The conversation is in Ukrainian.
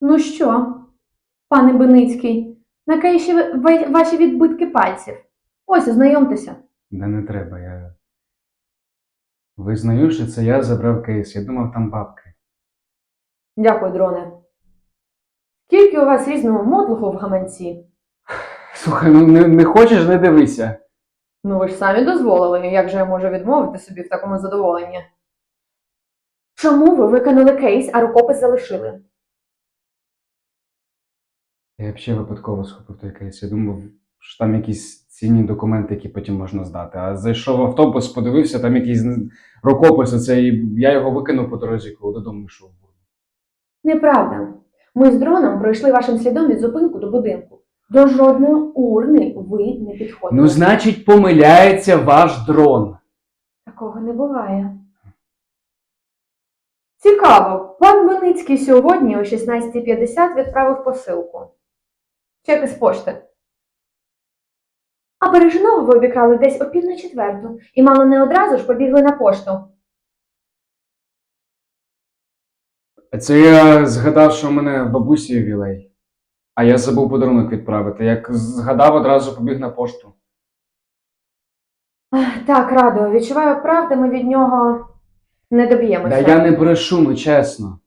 Ну що, пане Беницький, на ви- ваші відбитки пальців. Ось, ознайомтеся. Да не треба, я. Визнаю, що це я забрав кейс. Я думав, там бабки. Дякую, дроне. Скільки у вас різного мотлуху в гаманці? Слухай, ну не, не хочеш, не дивися. Ну ви ж самі дозволили, як же я можу відмовити собі в такому задоволенні? Чому ви викинули кейс, а рукопис залишили? Я взагалі випадково схопив той кейс. Я думав, що там якісь цінні документи, які потім можна здати. А зайшов в автобус, подивився, там якийсь рукопис, оцей, я його викинув по дорозі, коли додому йшов. Неправда. Ми з дроном пройшли вашим слідом від зупинку до будинку. До жодної урни ви не підходили. Ну, значить, помиляється ваш дрон. Такого не буває. Цікаво, пан Беницький сьогодні о 16.50 відправив посилку. Чек із пошти. А бережного ви обікрали десь о пів на четверту і мало не одразу ж побігли на пошту. Це я згадав, що у мене бабусі ювілей. А я забув подарунок відправити. Як згадав, одразу побіг на пошту. Ах, Так, радо, відчуваю, правда, ми від нього не доб'ємося. Да я не брешу, ну чесно.